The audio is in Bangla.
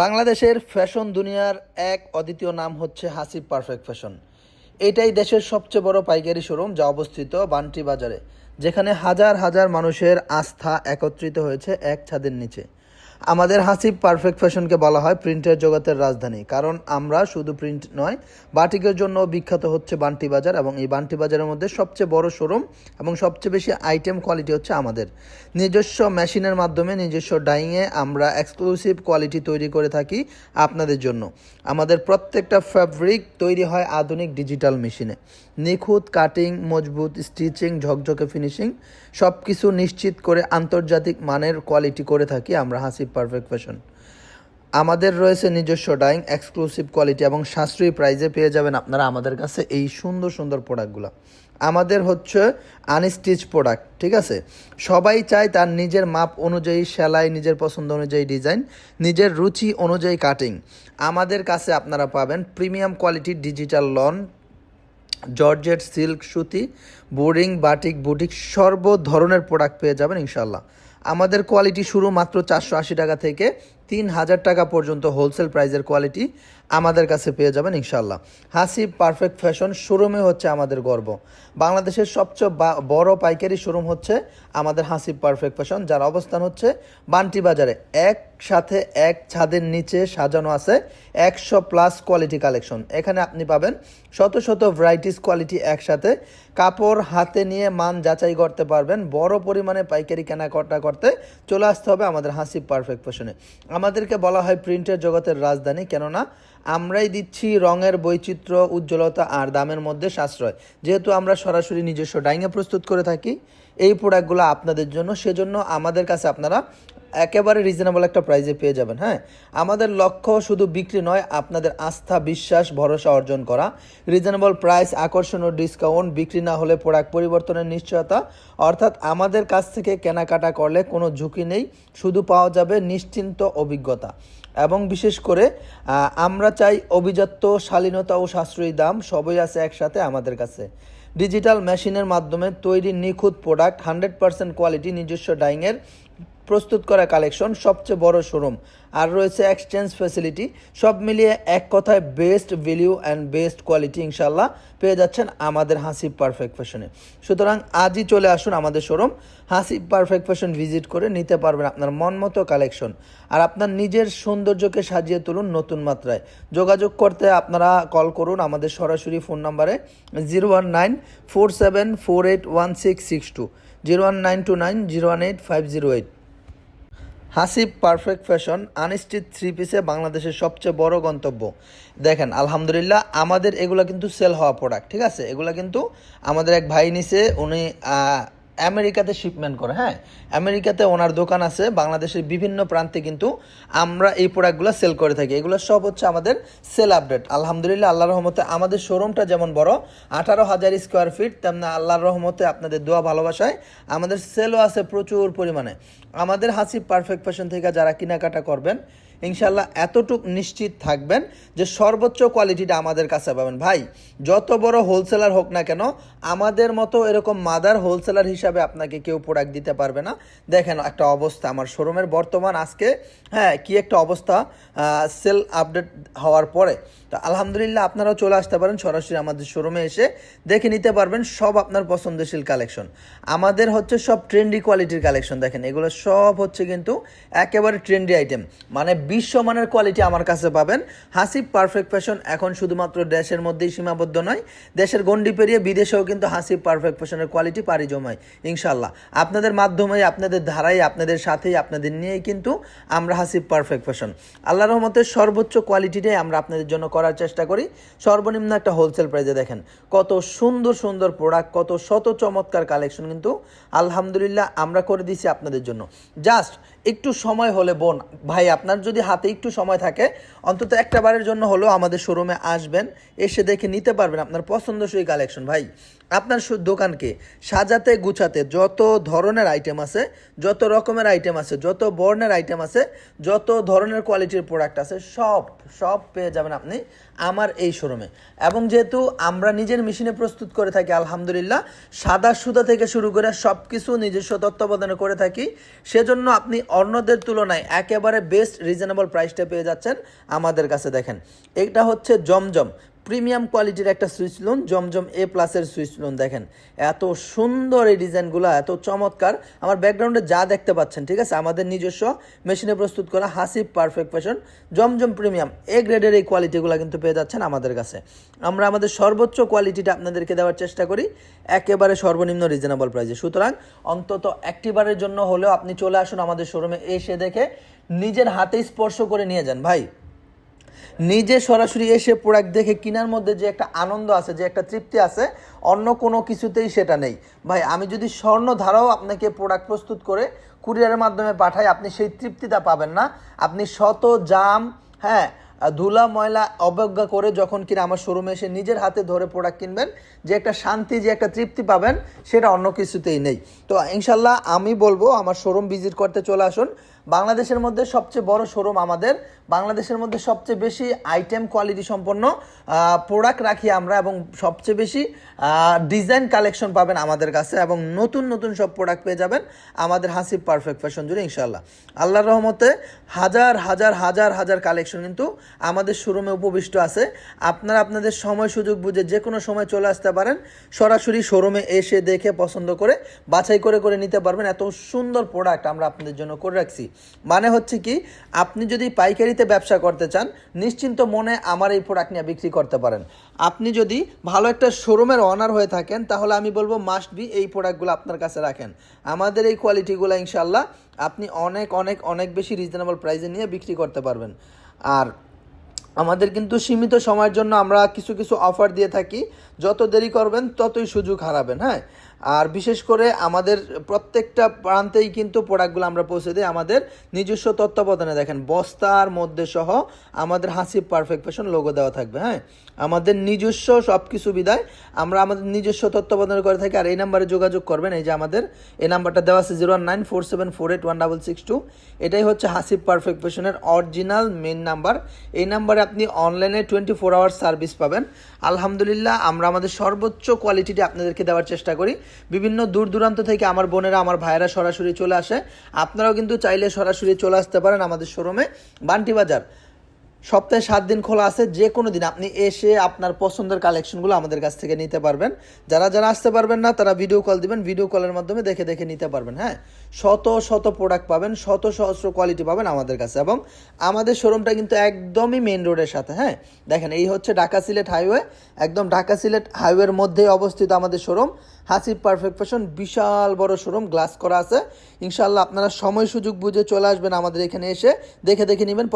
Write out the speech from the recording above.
বাংলাদেশের ফ্যাশন দুনিয়ার এক অদ্বিতীয় নাম হচ্ছে হাসিব পারফেক্ট ফ্যাশন। এটাই দেশের সবচেয়ে বড় পাইকারি শোরুম যা অবস্থিত বান্টি বাজারে, যেখানে হাজার হাজার মানুষের আস্থা একত্রিত হয়েছে এক ছাদের নিচে। আমাদের হাসিব পারফেক্ট ফ্যাশনকে বলা হয় প্রিন্টের জগতের রাজধানী। কারণ আমরা শুধু প্রিন্ট নয়, বাটিকের জন্য বিখ্যাত হচ্ছে বান্টি বাজার এবং এই বান্টি বাজারের মধ্যে সবচেয়ে বড় শোরুম এবং সবচেয়ে বেশি আইটেম কোয়ালিটি হচ্ছে আমাদের। নিজস্ব মেশিনের মাধ্যমে, নিজস্ব ডাইংয়ে আমরা এক্সক্লুসিভ কোয়ালিটি তৈরি করে থাকি আপনাদের জন্য। আমাদের প্রত্যেকটা ফ্যাব্রিক তৈরি হয় আধুনিক ডিজিটাল মেশিনে নিখুঁত কাটিং মজবুত স্টিচিং ঝকঝকে ফিনিশিং সব কিছু নিশ্চিত করে আন্তর্জাতিক মানের কোয়ালিটি করে থাকি আমরা হাসিব পারফেক্ট ফ্যাশন আমাদের রয়েছে নিজস্ব ডাইং এক্সক্লুসিভ কোয়ালিটি এবং সাশ্রয়ী প্রাইজে পেয়ে যাবেন আপনারা আমাদের কাছে এই সুন্দর সুন্দর প্রোডাক্টগুলো আমাদের হচ্ছে আনস্টিচ প্রোডাক্ট ঠিক আছে? সবাই চায় তার নিজের মাপ অনুযায়ী, সেলাই নিজের পছন্দ অনুযায়ী ডিজাইন নিজের রুচি অনুযায়ী কাটিং আমাদের কাছে আপনারা পাবেন প্রিমিয়াম কোয়ালিটির ডিজিটাল লন জর্জেট সিল্ক সুতি বোর্ডিং বাটিক বুটিক সর্ব ধরনের প্রোডাক্ট পেয়ে যাবেন ইনশাল্লাহ আমাদের কোয়ালিটি শুরু মাত্র চারশো আশি টাকা থেকে তিন হাজার টাকা পর্যন্ত হোলসেল প্রাইজের কোয়ালিটি আমাদের কাছে পেয়ে যাবেন ইনশাল্লাহ হাসিব পারফেক্ট ফ্যাশন শোরুমে হচ্ছে আমাদের গর্ব। বাংলাদেশের সবচেয়ে বড় পাইকারি শোরুম হচ্ছে আমাদের হাসিব পারফেক্ট ফ্যাশন যার অবস্থান হচ্ছে বান্টি বাজারে। একসাথে এক ছাদের নিচে সাজানো আছে একশো প্লাস কোয়ালিটি কালেকশন এখানে আপনি পাবেন শত শত ভ্যারাইটিস কোয়ালিটি একসাথে। কাপড় হাতে নিয়ে মান যাচাই করতে পারবেন। বড় পরিমাণে পাইকারি কেনাকাটা করতে চলে আসতে হবে আমাদের হাসিব পারফেক্ট ফ্যাশনে আমাদেরকে বলা হয় প্রিন্টের জগতের রাজধানী, কেননা আমরাই দিচ্ছি রঙের বৈচিত্র্য, উজ্জ্বলতা আর দামের মধ্যে সাশ্রয়। যেহেতু আমরা সরাসরি নিজস্ব ডাইংয়ে প্রস্তুত করে থাকি এই প্রোডাক্টগুলো আপনাদের জন্য, সেজন্য আমাদের কাছে আপনারা একেবারে রিজনেবল একটা প্রাইজে পেয়ে যাবেন হ্যাঁ? আমাদের লক্ষ্য শুধু বিক্রি নয়, আপনাদের আস্থা, বিশ্বাস, ভরসা অর্জন করা। রিজনেবল প্রাইস আকর্ষণীয় ডিসকাউন্ট বিক্রি না হলে প্রোডাক্ট পরিবর্তনের নিশ্চয়তা। অর্থাৎ আমাদের কাছ থেকে কেনাকাটা করলে কোনো ঝুঁকি নেই, শুধু পাওয়া যাবে নিশ্চিন্ত অভিজ্ঞতা। এবং বিশেষ করে আমরা চাই অভিজাত্য শালীনতা ও সাশ্রয়ী দাম সবই আছে একসাথে আমাদের কাছে। ডিজিটাল মেশিনের মাধ্যমে তৈরি নিখুঁত প্রোডাক্ট হান্ড্রেড পার্সেন্ট কোয়ালিটি নিজস্ব ডাইংয়ের প্রস্তুত করা কালেকশন সবচেয়ে বড় শোরুম। আর রয়েছে এক্সচেঞ্জ ফ্যাসিলিটি সব মিলিয়ে এক কথায় best value and best quality ইনশাল্লাহ পেয়ে যাচ্ছেন আমাদের হাসিব পারফেক্ট ফ্যাশনে সুতরাং আজই চলে আসুন আমাদের showroom, Hasib perfect fashion visit করে নিতে পারবেন আপনার মন মতো কালেকশন। আর আপনার নিজের সৌন্দর্যকে সাজিয়ে তুলুন নতুন মাত্রায়। যোগাযোগ করতে আপনারা কল করুন আমাদের সরাসরি ফোন নাম্বারে zero one nine four seven four eight one six six two zero one nine two nine zero one eight five zero eight Hasib perfect fashion, unstitch three পিসে বাংলাদেশের সবচেয়ে বড় গন্তব্য। দেখেন, আলহামদুলিল্লাহ আমাদের এগুলো কিন্তু সেল হওয়া প্রোডাক্ট ঠিক আছে? এগুলো কিন্তু আমাদের এক ভাই নিছে, উনি আমেরিকাতে শিপমেন্ট করে হ্যাঁ? আমেরিকাতে ওনার দোকান আছে, বাংলাদেশের বিভিন্ন প্রান্তে কিন্তু আমরা এই প্রোডাক্টগুলো সেল করে থাকি। এগুলো সব হচ্ছে আমাদের সেল আপডেট আলহামদুলিল্লাহ আল্লাহ রহমতে আমাদের শোরুমটা যেমন বড়, আঠারো হাজার স্কোয়ার ফিট তেমনি আল্লাহর রহমতে আপনাদের দোয়া ভালোবাসায় আমাদের সেলও আছে প্রচুর পরিমাণে। আমাদের হাসি পারফেক্ট ফ্যাশন থেকে যারা কেনাকাটা করবেন ইনশাল্লাহ এতটুক নিশ্চিত থাকবেন যে সর্বোচ্চ কোয়ালিটিটা আমাদের কাছে পাবেন। ভাই, যত বড় হোলসেলার হোক না কেন, আমাদের মতো এরকম মাদার হোলসেলার হিসাবে আপনাকে কেউ প্রোডাক্ট দিতে পারবে না। দেখেন একটা অবস্থা আমার শোরুমের বর্তমান আজকে হ্যাঁ কি একটা অবস্থা সেল আপডেট হওয়ার পরে। তো আলহামদুলিল্লাহ আপনারাও চলে আসতে পারেন সরাসরি আমাদের শোরুমে এসে দেখে নিতে পারবেন সব আপনার পছন্দশীল কালেকশন আমাদের হচ্ছে সব ট্রেন্ডি কোয়ালিটির কালেকশন দেখেন, এগুলো সব হচ্ছে কিন্তু একেবারে ট্রেন্ডি আইটেম মানে বিশ্বমানের কোয়ালিটি আমার কাছে পাবেন। হাসিব পারফেক্ট ফ্যাশন এখন শুধুমাত্র দেশের মধ্যেই সীমাবদ্ধ নয়, দেশের গণ্ডি পেরিয়ে বিদেশেও কিন্তু হাসিব পারফেক্ট ফ্যাশনের কোয়ালিটি পাড়ি জমায় ইনশাল্লাহ আপনাদের মাধ্যমে, আপনাদের ধারাই আপনাদের সাথেই, আপনাদের নিয়েই কিন্তু আমরা হাসিব পারফেক্ট ফ্যাশন আল্লাহ রহমতের সর্বোচ্চ কোয়ালিটিটাই আমরা আপনাদের জন্য করার চেষ্টা করি। সর্বনিম্ন একটা হোলসেল প্রাইজে দেখেন, কত সুন্দর সুন্দর প্রোডাক্ট কত শত চমৎকার কালেকশন কিন্তু আলহামদুলিল্লাহ আমরা করে দিছি আপনাদের জন্য। জাস্ট একটু সময় হলে বোন, ভাই আপনার যদি হাতে একটু সময় থাকে, অন্তত একটা বারের জন্য হলেও আমাদের শোরুমে আসবেন, এসে দেখে নিতে পারবেন আপনার পছন্দসই কালেকশন ভাই, আপনার দোকানকে সাজাতে গুছাতে যত ধরনের আইটেম আছে, যত রকমের আইটেম আছে, যত বর্ণের আইটেম আছে, যত ধরনের কোয়ালিটির প্রোডাক্ট আছে, সব সব পেয়ে যাবেন আপনি। আমার এই শোরুমে। এবং যেহেতু আমরা নিজের মেশিনে প্রস্তুত করে থাকি, আলহামদুলিল্লাহ, সাদা সুতা থেকে শুরু করে সব কিছু নিজস্ব তত্ত্বাবধানে করে থাকি, সেজন্য আপনি অন্যদের তুলনায় একেবারে বেস্ট রিজনেবল প্রাইসটা পেয়ে যাচ্ছেন আমাদের কাছে দেখেন। এটা হচ্ছে জমজম। প্রিমিয়াম কোয়ালিটির একটা সুইচ লোন জমজম এ প্লাসের সুইচ লোন দেখেন। এত সুন্দর এই ডিজাইনগুলো, এত চমৎকার। আমার ব্যাকগ্রাউন্ডে যা দেখতে পাচ্ছেন, ঠিক আছে? আমাদের নিজস্ব মেশিনে প্রস্তুত করা Hasib perfect fashion Zamzam premium A গ্রেডের এই কোয়ালিটিগুলো কিন্তু পেয়ে যাচ্ছেন আমাদের কাছে। আমরা আমাদের সর্বোচ্চ কোয়ালিটিটা আপনাদেরকে দেওয়ার চেষ্টা করি, একেবারে সর্বনিম্ন রিজনেবল প্রাইসে সুতরাং অন্তত একটিবারের জন্য হলেও আপনি চলে আসুন আমাদের শোরুমে এসে দেখে নিজের হাতে স্পর্শ করে নিয়ে যান। ভাই নিজে সরাসরি এসে প্রোডাক্ট দেখে কেনার মধ্যে যে একটা আনন্দ আছে, যে একটা তৃপ্তি আছে, অন্য কোনো কিছুতেই সেটা নেই। ভাই, আমি যদি স্বর্ণ ধারাও আপনাকে প্রোডাক্ট প্রস্তুত করে কুরিয়ারের মাধ্যমে পাঠাই, আপনি সেই তৃপ্তিটা পাবেন না। আপনি শত জাম হ্যাঁ ধুলা, ময়লা অবজ্ঞা করে যখন কিনা আমার শোরুমে এসে নিজের হাতে ধরে প্রোডাক্ট কিনবেন, যে একটা শান্তি, যে একটা তৃপ্তি পাবেন, সেটা অন্য কিছুতেই নেই। তো ইনশাল্লাহ আমি বলব, আমার শোরুম ভিজিট করতে চলে আসুন। বাংলাদেশের মধ্যে সবচেয়ে বড় শোরুম আমাদের। বাংলাদেশের মধ্যে সবচেয়ে বেশি আইটেম কোয়ালিটি সম্পন্ন প্রোডাক্ট রাখি আমরা এবং সবচেয়ে বেশি ডিজাইন কালেকশন পাবেন আমাদের কাছে এবং নতুন নতুন সব প্রোডাক্ট পেয়ে যাবেন আমাদের হাসিব পারফেক্ট ফ্যাশন জুড়ে ইনশাল্লাহ আল্লাহর রহমতে হাজার হাজার হাজার হাজার কালেকশন কিন্তু আমাদের শোরুমে উপবিষ্ট আছে। আপনারা আপনাদের সময়, সুযোগ বুঝে যে কোনো সময় চলে আসতে পারেন। সরাসরি শোরুমে এসে দেখে, পছন্দ করে, বাছাই করে করে নিতে পারবেন। এত সুন্দর প্রোডাক্ট আমরা আপনাদের জন্য করে রাখছি। মানে হচ্ছে কি, আপনি যদি পাইকারিতে ব্যবসা করতে চান, নিশ্চিন্ত মনে আমার এই প্রোডাক্ট নিয়ে বিক্রি করতে পারেন। আপনি যদি ভালো একটা শোরুমের অনার হয়ে থাকেন, তাহলে আমি বলব মাস্ট বি এই প্রোডাক্টগুলো আপনার কাছে রাখেন। আমাদের এই কোয়ালিটিগুলো ইনশাল্লাহ আপনি অনেক অনেক অনেক বেশি রিজনেবল প্রাইসে নিয়ে বিক্রি করতে পারবেন। আর আমাদের কিন্তু সীমিত সময়ের জন্য আমরা কিছু কিছু অফার দিয়ে থাকি। যত দেরি করবেন, ততই সুযোগ হারাবেন হ্যাঁ? আর বিশেষ করে আমাদের প্রত্যেকটা প্রান্তেই কিন্তু প্রোডাক্টগুলো আমরা পৌঁছে দিই আমাদের নিজস্ব তত্ত্বাবধানে। দেখেন, বস্তার মধ্যে সহ আমাদের হাসিব পারফেক্ট ফ্যাশন লোগো দেওয়া থাকবে হ্যাঁ? আমাদের নিজস্ব সব কিছু বিদায়, আমরা আমাদের নিজস্ব তত্ত্বাবধানে করে থাকি। আর এই নাম্বারে যোগাযোগ করবেন, এই যে আমাদের, এই নাম্বারটা দেওয়া আছে zero nine four seven four eight one double six two এটাই হচ্ছে হাসিব পারফেক্ট ফ্যাশনের অরিজিনাল মেন নাম্বার এই নাম্বারে আপনি অনলাইনে টোয়েন্টি ফোর আওয়ার সার্ভিস পাবেন। আলহামদুলিল্লাহ, আমরা আমাদের সর্বোচ্চ কোয়ালিটিটা আপনাদেরকে দেওয়ার চেষ্টা করি। বিভিন্ন দূর দূরান্ত থেকে আমার বোনেরা, আমার ভাইয়েরা সরাসরি চলে আসে। আপনারাও কিন্তু চাইলে সরাসরি চলে আসতে পারেন আমাদের শোরুমে বান্টি বাজার সপ্তাহে সাত দিন খোলা আছে যে কোনো দিন আপনি এসে আপনার পছন্দের কালেকশনগুলো আমাদের কাছ থেকে নিতে পারবেন। যারা যারা আসতে পারবেন না, তারা ভিডিও কল দিবেন ভিডিও কলের মাধ্যমে দেখে দেখে নিতে পারবেন হ্যাঁ? শত শত প্রোডাক্ট পাবেন, শত, সহস্র কোয়ালিটি পাবেন আমাদের কাছে এবং আমাদের শোরুমটা কিন্তু একদমই মেন রোডের সাথে হ্যাঁ? দেখেন, এই হচ্ছে ঢাকা সিলেট হাইওয়ে একদম ঢাকা সিলেট হাইওয়ের মধ্যেই অবস্থিত আমাদের শোরুম হাসিব পারফেক্ট ফ্যাশন বিশাল বড় শোরুম গ্লাস করা আছে। ইনশাল্লাহ আপনারা সময় সুযোগ বুঝে চলে আসবেন আমাদের এখানে এসে, দেখে দেখে নেবেন